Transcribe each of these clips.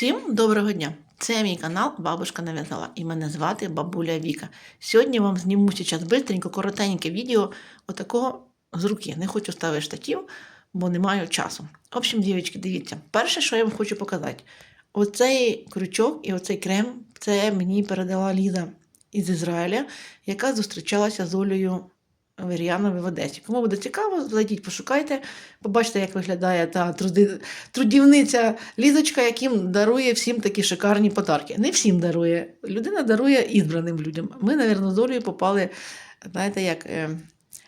Всім доброго дня! Це мій канал Бабушка нав'язала і мене звати Бабуля Віка. Сьогодні вам зніму зараз бистренько, коротеньке відео отакого з руки. Не хочу ставити штатів, бо не маю часу. В общем, дівчатки, дивіться, перше, що я вам хочу показати, оцей крючок і оцей крем це мені передала Ліза із Ізраїля, яка зустрічалася з Олею Вер'яновою в Одесі. Кому буде цікаво, зайдіть, пошукайте, побачите, як виглядає та трудівниця Лізочка, яким дарує всім такі шикарні подарки. Не всім дарує. Людина дарує ізбраним людям. Ми, мабуть, з попали, знаєте, як. е,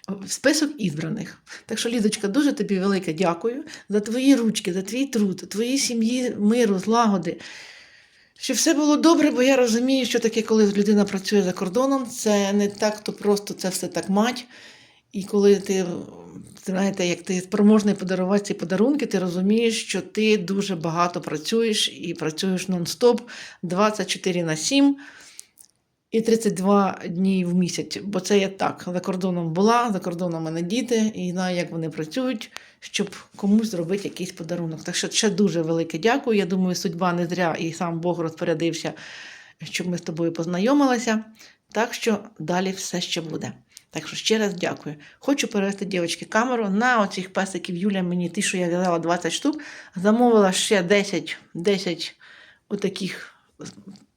В список ізбраних. Так що, Лізочка, дуже тобі велике дякую за твої ручки, за твій труд, твоїй сім'ї миру, злагоди. Щоб все було добре, бо я розумію, що таке, коли людина працює за кордоном, це не так, то просто це все так мать. І коли ти знаєте, як ти спроможний подарувати ці подарунки, ти розумієш, що ти дуже багато працюєш і працюєш нон-стоп 24 на 7 і 32 дні в місяць. Бо це я так за кордоном була, за кордоном мене діти, і знаю, як вони працюють, щоб комусь зробити якийсь подарунок. Так що ще дуже велике дякую. Я думаю, судьба не зря і сам Бог розпорядився, щоб ми з тобою познайомилися. Так що далі все ще буде. Так що ще раз дякую. Хочу перевести дівчатки камеру на оцих песиків Юля мені ті, що я в'язала 20 штук, замовила ще 10, 10 отаких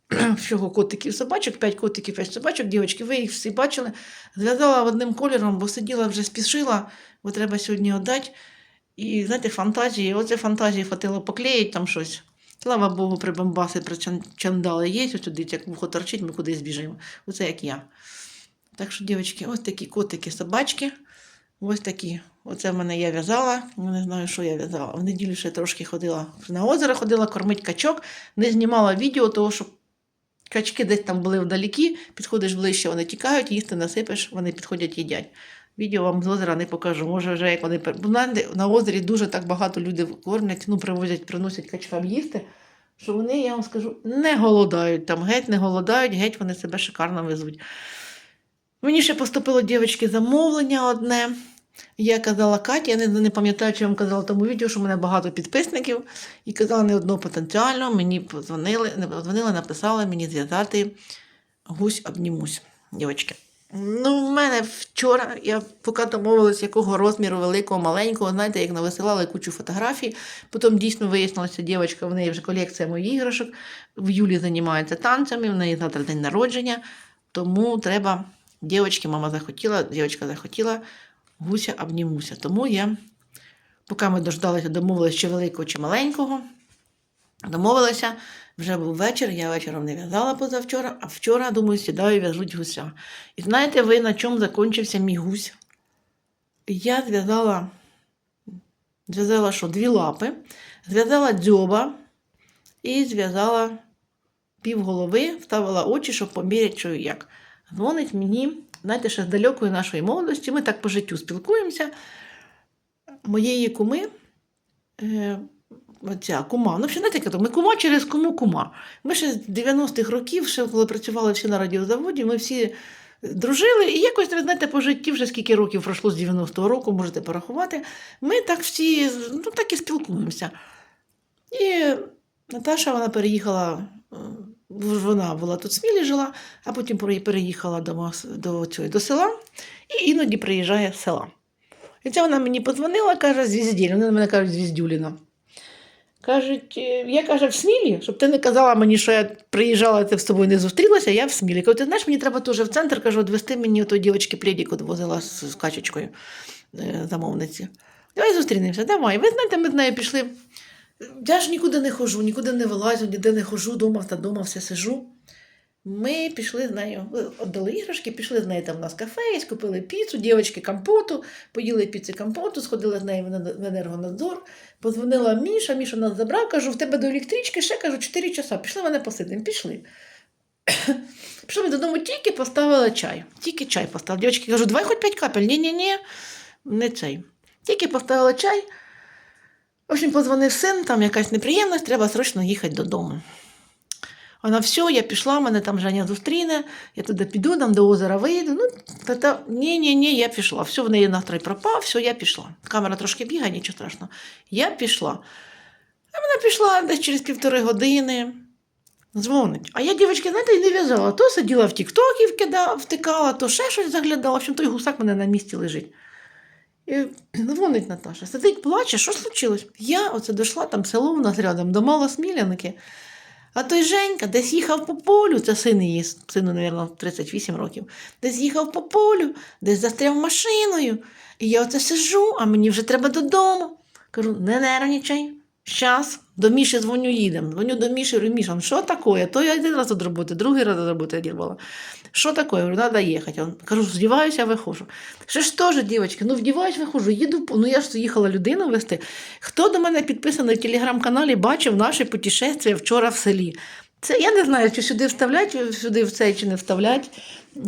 всього котиків собачок, 5 котиків, 5 собачок, дівчатки, ви їх всі бачили. Зв'язала одним кольором, бо сиділа вже спішила, бо треба сьогодні віддати. І знаєте, фантазії, оце фантазії хватило поклеїти там щось. Слава Богу, прибамбаси, причандали є, ось туди, як вухо торчить, ми кудись біжимо. Оце як я. Так що, дівчатки, ось такі котики, собачки. Ось такі. Оце в мене я в'язала. Не знаю, що я в'язала. В неділю ще трошки ходила на озеро, ходила кормить качок, не знімала відео, того що качки десь там були вдаліки, підходиш ближче, вони тікають, їсти насипеш, вони підходять, їдять. Відео вам з озера не покажу. Може, вже як вони на озері дуже так багато людей кормлять, ну, привозять, приносять качкам їсти, що вони, я вам скажу, не голодають. Там геть не голодають, геть вони себе шикарно везуть. Мені ще поступило дівчатки замовлення одне. Я казала Каті, я не, не пам'ятаю, чи я вам казала в тому відео, що в мене багато підписників, і казала не одного потенціально. Мені подзвонили, не подзвонили, написали мені зв'язати гусь обнімусь, дівчатки. Ну, в мене вчора, я поки домовилась, якого розміру великого, маленького, знаєте, як нависилала кучу фотографій. Потім дійсно вияснилося, дівчинка, в неї вже колекція моїх іграшок. В Юлі займається танцями, в неї завтра день народження. Тому треба, дівчатки, мама захотіла, дівчинка захотіла, гуся обнімуся. Тому я, поки ми дождалися, домовилися, чи великого, чи маленького, домовилася. Вже був вечір, я вечором не в'язала позавчора, а вчора, думаю, сідаю в'яжуть гуся. І знаєте ви, на чому закінчився мій гусь? Я зв'язала, зв'язала що, дві лапи, зв'язала дзьоба і зв'язала півголови, вставила очі, щоб поміряти, що як. Дзвонить мені, знаєте, ще з далекої нашої молодості, ми так по життю спілкуємося. Моєї куми. Е, Оця кума. Ну, не таке, ми кума через кому кума. Ми ще з 90-х років, ще коли працювали всі на радіозаводі, ми всі дружили. І якось, ви знаєте, по житті вже скільки років пройшло з 90-го року, можете порахувати. Ми так всі ну, так і спілкуємося. І Наташа вона переїхала, е, вона була тут Смілі жила, а потім переїхала до, до, цього, до села і іноді приїжджає з села. І це вона мені подзвонила, каже, звізділь. Вони мене кажуть, звіздюліна. Кажуть, «Е, я каже, в Смілі, щоб ти не казала мені, що я приїжджала, ти з тобою не зустрілася, я в Смілі. Кажу, ти знаєш, мені треба теж в центр, кажу, відвести мені той дівчинки плідік відвозила з, з качечкою е, замовниці. Давай зустрінемося, давай. Ви знаєте, ми з нею пішли. Я ж нікуди не хожу, нікуди не вилазю, ніде не хожу, дома та дома все сижу. Ми пішли з нею, віддали іграшки, пішли з нею там у нас кафе, купили піцу, дівчатки компоту, поїли піци компоту, сходили з нею в енергонадзор, Позвонила Міша, Міша нас забрав, кажу, в тебе до електрички ще кажу 4 часа. Пішли мене посидимо, пішли. Пішли ми додому, тільки поставила чай. Тільки чай поставила. Дівчатки кажу, давай хоч 5 капель. Ні, ні, ні, не цей. Тільки поставила чай. В общем, позвонив син, там якась неприємність, треба срочно їхати додому. Вона все, я пішла, мене там Женя зустріне, я туди піду, там до озера вийду. Ну, та, ні, ні, ні, я пішла. Все, в неї настрой пропав, все, я пішла. Камера трошки бігає, нічого страшного. Я пішла. А вона пішла десь через півтори години. Дзвонить. А я, дівчатки, знаєте, і не в'язала. То сиділа в тіктокі, вкидала, втикала, то ще щось заглядала. В общем, той гусак мене на місці лежить. І дзвонить Наташа, сидить, плаче, що случилось? Я оце дійшла там село в нас рядом до Малосмілянки. А той Женька десь їхав по полю, це син її, сину, мабуть, 38 років, десь їхав по полю, десь застряв машиною. І я оце сижу, а мені вже треба додому. Кажу, не нервничай, щас, до Міші дзвоню, їдемо. Дзвоню до Міші, говорю, Міша, ну що таке? То я один раз від роботи, другий раз від роботи дірвала. Що таке? Я говорю, треба їхати. Он, кажу, здіваюся, виходжу. Ще ж теж, дівчатки, ну вдіваюсь, виходжу, їду, ну я ж їхала людину вести. Хто до мене підписаний в телеграм-каналі, бачив наше путешествие вчора в селі. Це я не знаю, чи сюди вставлять, сюди в цей чи не вставлять.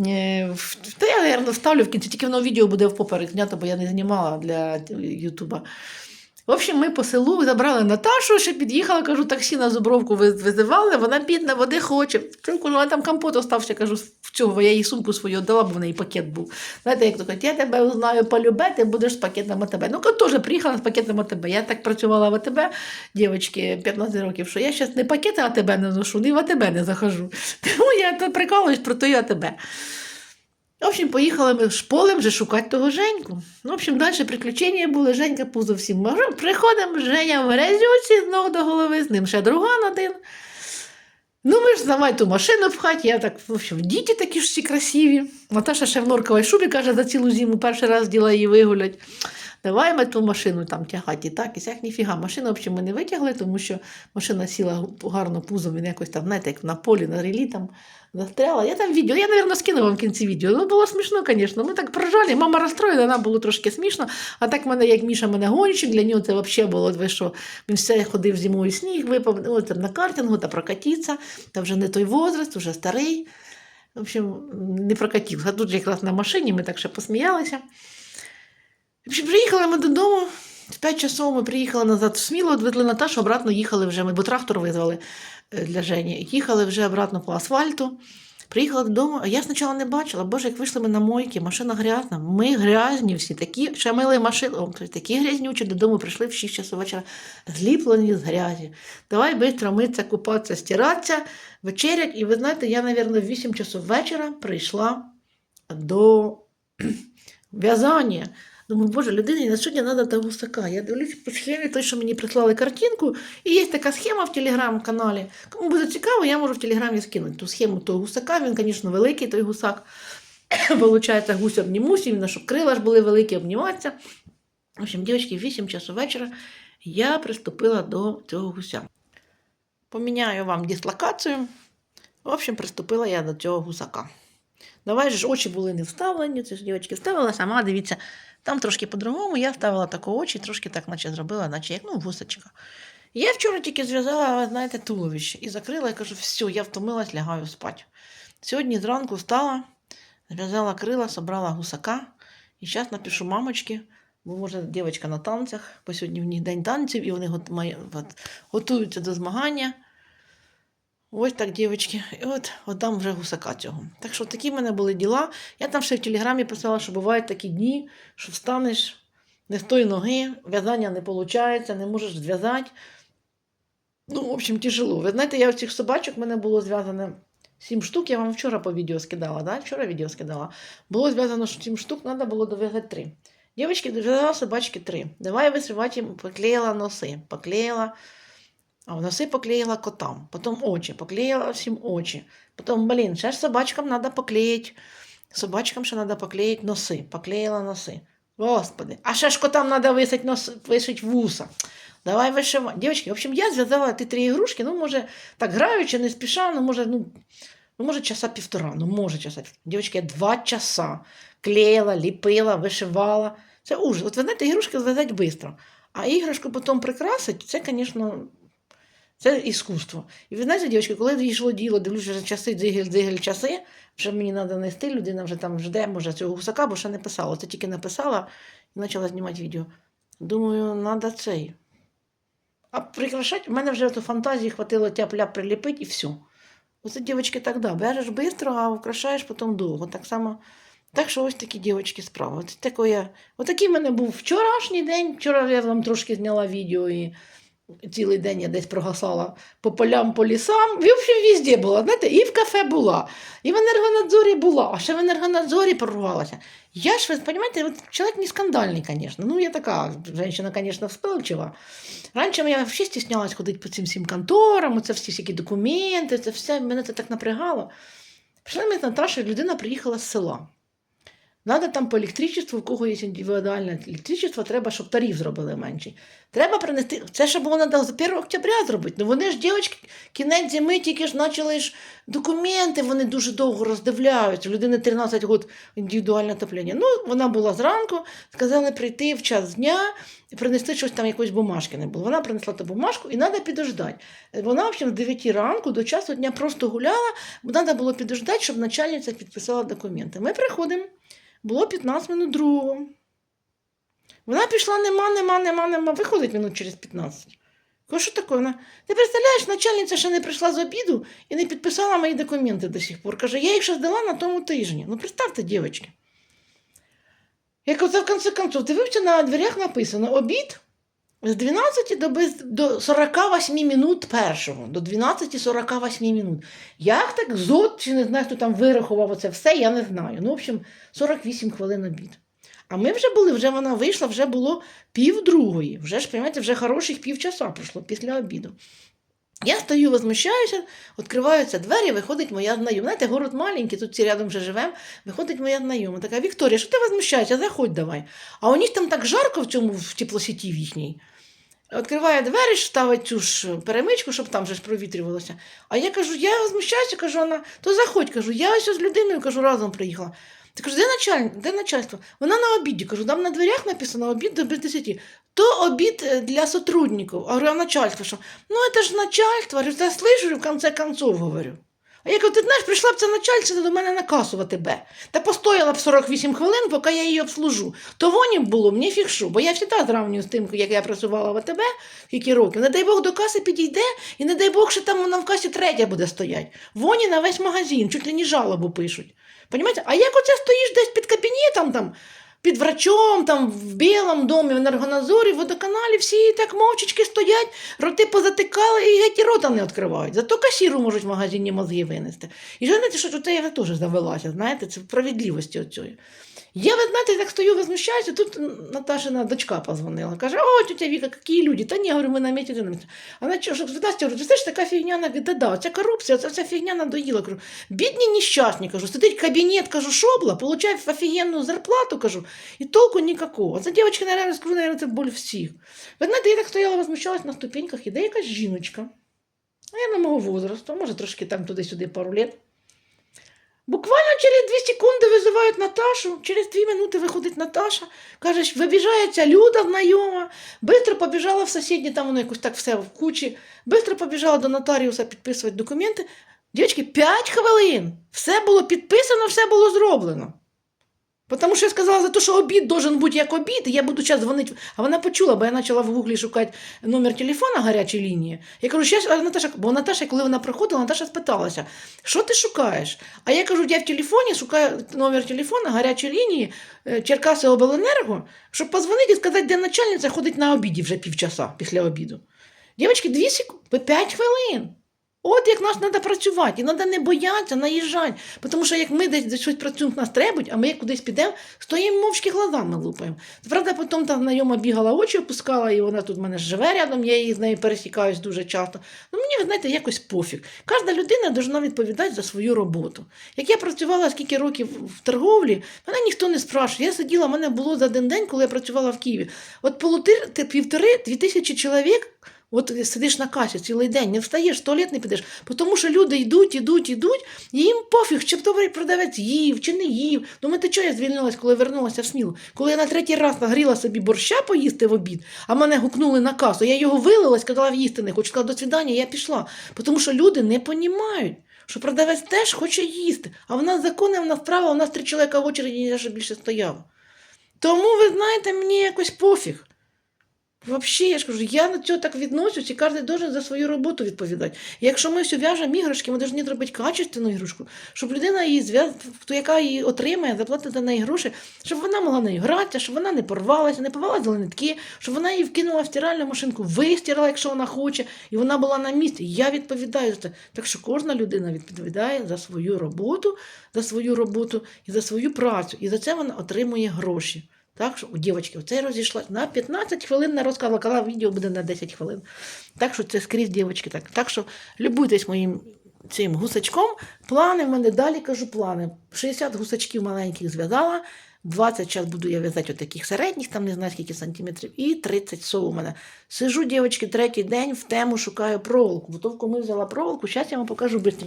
Е, Та я, мабуть, вставлю в кінці, тільки воно відео буде в поперек знято, бо я не знімала для Ютуба. В общем, ми по селу забрали Наташу, ще під'їхала, кажу, таксі на Зубровку визивали, вона бідна, води хоче. Кажу, вона там компот остався, кажу, в цього, я їй сумку свою дала, бо в неї пакет був. Знаєте, як то кажуть, я тебе знаю полюбе, ти будеш з пакетом АТБ. Ну, теж приїхала з пакетом АТБ. Я так працювала в АТБ, дівчатки, 15 років, що я зараз не пакети АТБ не ношу, ні в АТБ не захожу. Тому я прикалуюсь про той АТБ. В общем, поїхали ми шполем вже шукати того Женьку. В общем, далі приключення були. Женька пузо всім може. Приходимо, Женя грязюці з ног до голови, з ним ще друган один. Ну, ми ж знавай ту машину хаті. Я так, в общем, діти такі ж всі красиві. Наташа ще в норковій шубі каже, за цілу зиму перший раз діла її вигулять. Давай ми ту машину там тягати. І так, і сяк ніфіга. Машину, в общем, ми не витягли, тому що машина сіла гарно пузом, він якось там, знаєте, як на полі, на релі там застряла. Я там відео, я, мабуть, скину вам в кінці відео. Ну, було смішно, звісно. Ми так поржали. Мама розстроїла, нам було трошки смішно. А так мене, як Міша, мене гонщик, для нього це взагалі було, ви що, він все ходив зимою сніг, випав, ну, там, на картингу та прокатитися. Та вже не той возраст, вже старий. В общем, не прокатився. Тут же якраз на машині ми так ще посміялися. Приїхали ми додому. В 5 часов ми приїхали назад в Сміло, відвезли Наташу, обратно їхали вже. Ми, бо трактор визвали е, для Жені. Їхали вже обратно по асфальту. Приїхала додому, а я спочатку не бачила. Боже, як вийшли ми на мойки, машина грязна. Ми грязні всі, такі, ще мили машину, такі грязнючі, додому прийшли в 6 часов вечора, зліплені з грязі. Давай швидко митися, купатися, стиратися, вечерять. І ви знаєте, я, мабуть, в 8 часов вечора прийшла до в'язання. Думаю, боже, людині на сьогодні треба до гусака. Я дивлюсь по схемі, той, що мені прислали картинку, і є така схема в телеграм-каналі. Кому буде цікаво, я можу в телеграмі скинути ту схему того гусака. Він, звісно, великий, той гусак. Получається, гусь обнімусь, іменно, щоб крила ж були великі, обніматися. В общем, дівчатки, в 8 часу вечора я приступила до цього гуся. Поміняю вам дислокацію. В общем, приступила я до цього гусака. Давай же ж очі були не вставлені, це ж дівчатки вставила сама, дивіться, там трошки по-другому, я вставила тако очі, трошки так, наче зробила, наче як ну, гусочка. Я вчора тільки зв'язала, знаєте, туловище і закрила, і кажу, все, я втомилась, лягаю спати. Сьогодні зранку встала, зв'язала крила, собрала гусака, і зараз напишу мамочки, бо може дівчинка на танцях, бо сьогодні в них день танців, і вони готуються до змагання. Ось так, дівчатки. І от, от вже гусака цього. Так що такі в мене були діла. Я там ще в телеграмі писала, що бувають такі дні, що встанеш не з тої ноги, в'язання не виходить, не можеш зв'язати. Ну, в общем, тяжело. Ви знаєте, я цих собачок в мене було зв'язане сім штук. Я вам вчора по відео скидала, да? вчора відео скидала. Було зв'язано, що сім штук треба було дов'язати три. Дівчатки, дов'язала собачки три. Давай висривати їм, поклеїла носи, поклеїла. А в носи поклеїла котам, потім очі, поклеїла всім очі. Потім, блін, ще ж собачкам треба поклеїти. Собачкам ще треба поклеїти носи, поклеїла носи. Господи, а ще ж котам треба висити, нос, вишити вуса. Давай вишивати. Дівчатки, в общем, я зв'язала ті три ігрушки, ну, може, так граючи, не спіша, ну, може, ну, ну, може, часа півтора, ну, може, часа. Дівчатки, я два часа клеїла, ліпила, вишивала. Це ужас. От ви знаєте, ігрушки зв'язати швидко. А іграшку потім прикрасити, це, звісно, це іскусство. І ви знаєте, дівчатки, коли дійшло діло, дивлюся, вже часи, дзигель, дзигель, часи, вже мені треба нести, людина вже там жде, може, цього гусака, бо ще не писала. Це тільки написала і почала знімати відео. Думаю, треба цей. А прикрашати, в мене вже то фантазії хватило тяп-ляп приліпити і все. Оце, дівчатки, так да, береш швидко, а украшаєш потім довго. Так само. Так що ось такі дівчатки справи. Я... Отакий в мене був вчорашній день. Вчора я вам трошки зняла відео і цілий день я десь прогасала по полям, по лісам. В общем, везде була. Знаєте, і в кафе була, і в енергонадзорі була, а ще в енергонадзорі прорвалася. Я ж, ви розумієте, чоловік не скандальний, звісно. Ну, я така, жінка, звісно, вспилчива. Раніше я взагалі стіснялась ходити по цим всім конторам, це всі всякі документи, це все, мене це так напрягало. Прийшла ми з Наташою, людина приїхала з села. Надо там по електричеству, у кого є індивідуальне електричество, треба, щоб тариф зробили менший. Треба принести. Це ще було треба з 1 октября зробити. Ну вони ж дівчатки, кінець зими тільки ж почали ж документи, вони дуже довго роздивляються. У людини 13 років індивідуальне отоплення. Ну, вона була зранку, сказали прийти в час дня і принести щось там, якоїсь бумажки не було. Вона принесла ту бумажку і треба підождати. Вона, в общем, з 9 ранку до часу дня просто гуляла, бо треба було підождати, щоб начальниця підписала документи. Ми приходимо. Було 15 минут другого. Вона пішла, нема, нема, нема, нема. Виходить минут через 15. Кажу, що таке? Вона, ти представляєш, начальниця ще не прийшла з обіду і не підписала мої документи до сих пор. Каже, я їх ще здала на тому тижні. Ну, представте, дівчатки. Я кажу, це в кінці концов, дивився, на дверях написано обід з 12 до, до 48 минут першого, до 12.48 минут. Як так зод, чи не знаю, хто там вирахував оце все, я не знаю. Ну, в общем, 48 хвилин обід. А ми вже були, вже вона вийшла, вже було пів другої. Вже ж, розумієте, вже хороших півчаса пройшло після обіду. Я стою, возмущаюся, відкриваються двері, виходить моя знайома. Знаєте, город маленький, тут всі рядом вже живемо. Виходить моя знайома. Така Вікторія, що ти возмущаєшся? Заходь давай. А у них там так жарко в цьому в теплосіті їхній. Відкриває двері, ставить цю ж перемичку, щоб там вже ж провітрювалося. А я кажу, я возмущаюся, кажу, вона, то заходь, кажу, я ось з людиною кажу, разом приїхала. Ти кажу, де начальник, де начальство? Вона на обіді. Кажу, там на дверях написано обід до без 10. То обід е, для сотрудників. А говорю, а начальство що? Ну, це ж начальство. Говорю, я слышу, в конце концов, говорю. А я кажу, ти знаєш, прийшла б ця начальниця до мене на касу. Та постояла б 48 хвилин, поки я її обслужу. То воні було, мені фікшу, бо я завжди зравнюю з тим, як я працювала в АТБ скільки років. Не дай Бог до каси підійде, і не дай Бог, що там вона в касі третя буде стояти. Воні на весь магазин, чуть ли не жалобу пишуть. Понімаєте? А як оце стоїш десь під кабінетом, там, під врачом, там, в Білому домі, в Енергоназорі, в водоканалі, всі так мовчечки стоять, роти позатикали і геть і рота не відкривають. Зато касіру можуть в магазині мозги винести. І знаєте, що тут я теж завелася, знаєте, це справедливості оцієї. Я, ви знаєте, так стою, возмущаюся, тут Наташина дочка позвонила. Каже, о, тетя Віка, які люди? Та ні, говорю, ми на місці. на вона що, Настя, говорю, це ж така фігня, вона говорить, да-да, ця корупція, ця вся фігня надоїла. Кажу, бідні нещасні, кажу, сидить кабінет, кажу, шобла, получає офігенну зарплату, кажу, і толку ніякого. Це дівчатки, наверное, скажу, наверное, це боль всіх. Ви знаєте, я так стояла, возмущалась на ступеньках, іде якась жіночка. А я на мого возрасту, може трошки там туди-сюди пару лет. Буквально через дві секунди визивають Наташу, через дві минути виходить Наташа, каже, вибіжається Люда знайома, бистро побіжала в сусідні, там воно якось так все в кучі, бистро побіжала до нотаріуса підписувати документи. Дівчатки, 5 хвилин. Все було підписано, все було зроблено. Тому що я сказала за те, що обід должен бути як обід, і я буду зараз дзвонити. А вона почула, бо я почала в гуглі шукати номер телефона гарячої лінії. Я кажу, а Наташа, бо Наташа, коли вона приходила, Наташа спиталася, що ти шукаєш? А я кажу, я в телефоні шукаю номер телефона гарячої лінії е, Черкаси Обленерго, щоб позвонити і сказати, де начальниця ходить на обіді вже півчаса після обіду. Дівчатки, 2 секунди, 5 хвилин. От як нас треба працювати, і треба не боятися, наїжджати. Тому що як ми десь щось працюємо, нас требують, а ми як кудись підемо, стоїмо мовчки глазами лупаємо. Правда, потім та знайома бігала очі, опускала, і вона тут в мене живе рядом, я її з нею пересікаюсь дуже часто. Ну мені, ви знаєте, якось пофіг. Кожна людина повинна відповідати за свою роботу. Як я працювала скільки років в торговлі, мене ніхто не спрашує. Я сиділа, в мене було за один день, коли я працювала в Києві. От півтори-дві тисячі чоловік. От сидиш на касі цілий день, не встаєш, в туалет не підеш, тому що люди йдуть, йдуть, йдуть, і їм пофіг, чи добрий продавець їв, чи не їв. Думаєте, що я звільнилась, коли вернулася в Смілу? Коли я на третій раз нагріла собі борща поїсти в обід, а мене гукнули на касу, я його вилила, сказала, їсти не хочу, сказала, до свідання, я пішла. Тому що люди не понімають, що продавець теж хоче їсти. А в нас закони, в нас права, у нас три чоловіка в очереді, я ще більше стояв. Тому, ви знаєте, мені якось пофіг. Взагалі, я ж кажу, я до цього так відношусь, і кожен должен за свою роботу відповідати. Якщо ми все в'яжемо іграшки, ми повинні робити качественну іграшку, щоб людина її зв'яз... хто яка її отримає, заплатить за неї гроші, щоб вона могла нею гратися, щоб вона не порвалася, не порвала за нитки, щоб вона її вкинула в стиральну машинку, вистирала, якщо вона хоче, і вона була на місці. Я відповідаю за це. Так що кожна людина відповідає за свою роботу, за свою роботу і за свою працю. І за це вона отримує гроші. Так що у дівчатки оце розійшлось на 15 хвилин на розказала, коли відео буде на 10 хвилин. Так що це скрізь дівчатки. Так, так що любуйтесь моїм цим гусачком. Плани в мене далі кажу плани. 60 гусачків маленьких зв'язала. 20 зараз буду я в'язати таких середніх, там не знаю скільки сантиметрів, і 30 сов у мене. Сижу, дівчатки, третій день в тему шукаю проволоку. Бо товку ми взяла проволоку, зараз я вам покажу швидко.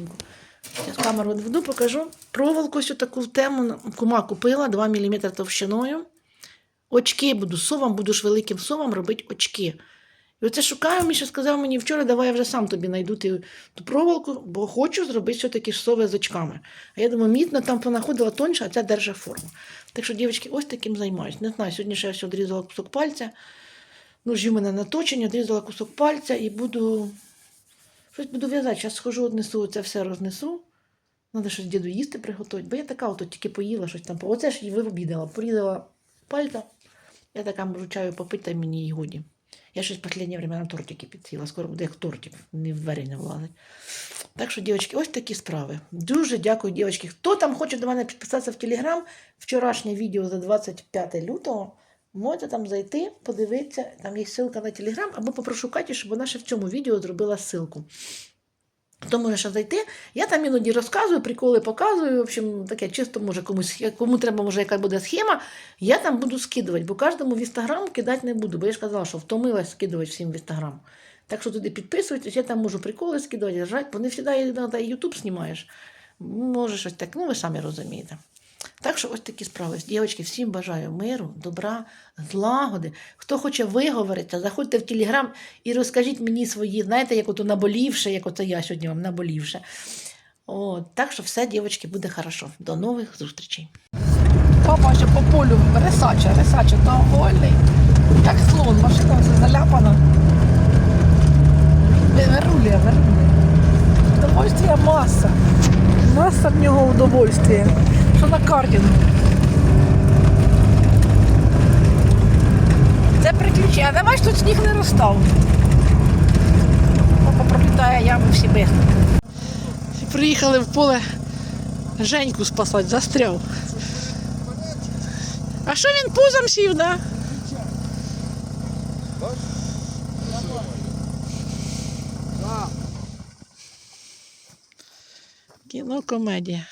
Зараз камеру відведу, покажу. Проволоку ось таку в тему кума купила 2 мм товщиною. Очки буду совам, буду ж великим совам робити очки. І оце шукаю, Міша сказав мені вчора, давай я вже сам тобі знайду ту проволоку, бо хочу зробити все-таки сови з очками. А я думаю, мітно там понаходила тоньше, а ця держа форму. Так що, дівчатки, ось таким займаюсь. Не знаю, сьогодні ще я все одрізала кусок пальця. Ножі в мене наточені, одрізала кусок пальця і буду. Щось буду в'язати. Зараз схожу, однесу, це все рознесу. Треба щось діду їсти приготувати, бо я така от тільки поїла щось там. Оце ж і виобідала. Порізала пальця. Я така можу чаю попити, й мені і годі. Я щось в останнє время на тортики підсіла. Скоро буде як тортик, не в двері не влазить. Так що, дівчатки, ось такі справи. Дуже дякую, дівчатки. Хто там хоче до мене підписатися в Телеграм, вчорашнє відео за 25 лютого, можете там зайти, подивитися, там є ссылка на Телеграм, або попрошу Каті, щоб вона ще в цьому відео зробила ссылку. Хто може ще зайти? Я там іноді розказую, приколи показую. В общем, таке чисто може комусь, кому треба, може, яка буде схема. Я там буду скидувати, бо кожному в інстаграм кидати не буду, бо я ж казала, що втомилась скидувати всім в інстаграм. Так що туди підписуйтесь, я там можу приколи скидувати, держати, бо не завжди іноді Ютуб знімаєш. Може щось так, ну ви самі розумієте. Так що ось такі справи. Дівчатки, всім бажаю миру, добра, злагоди. Хто хоче виговоритися, заходьте в Телеграм і розкажіть мені свої, знаєте, як ото наболівше, як оце я сьогодні вам наболівше. О, так що все, дівчатки, буде хорошо. До нових зустрічей. Папа ще по полю рисаче, рисаче довольний. Як слон, машина все заляпана. Вирулює, вирулює. Удовольствия маса. Маса в нього удовольствия. Що на кардінгу. Це приключення. А бачиш, тут сніг не розстав. Папа пролітає яму всі бігли. Приїхали в поле Женьку спасати, застряв. А що він пузом сів, да? Кіно комедія.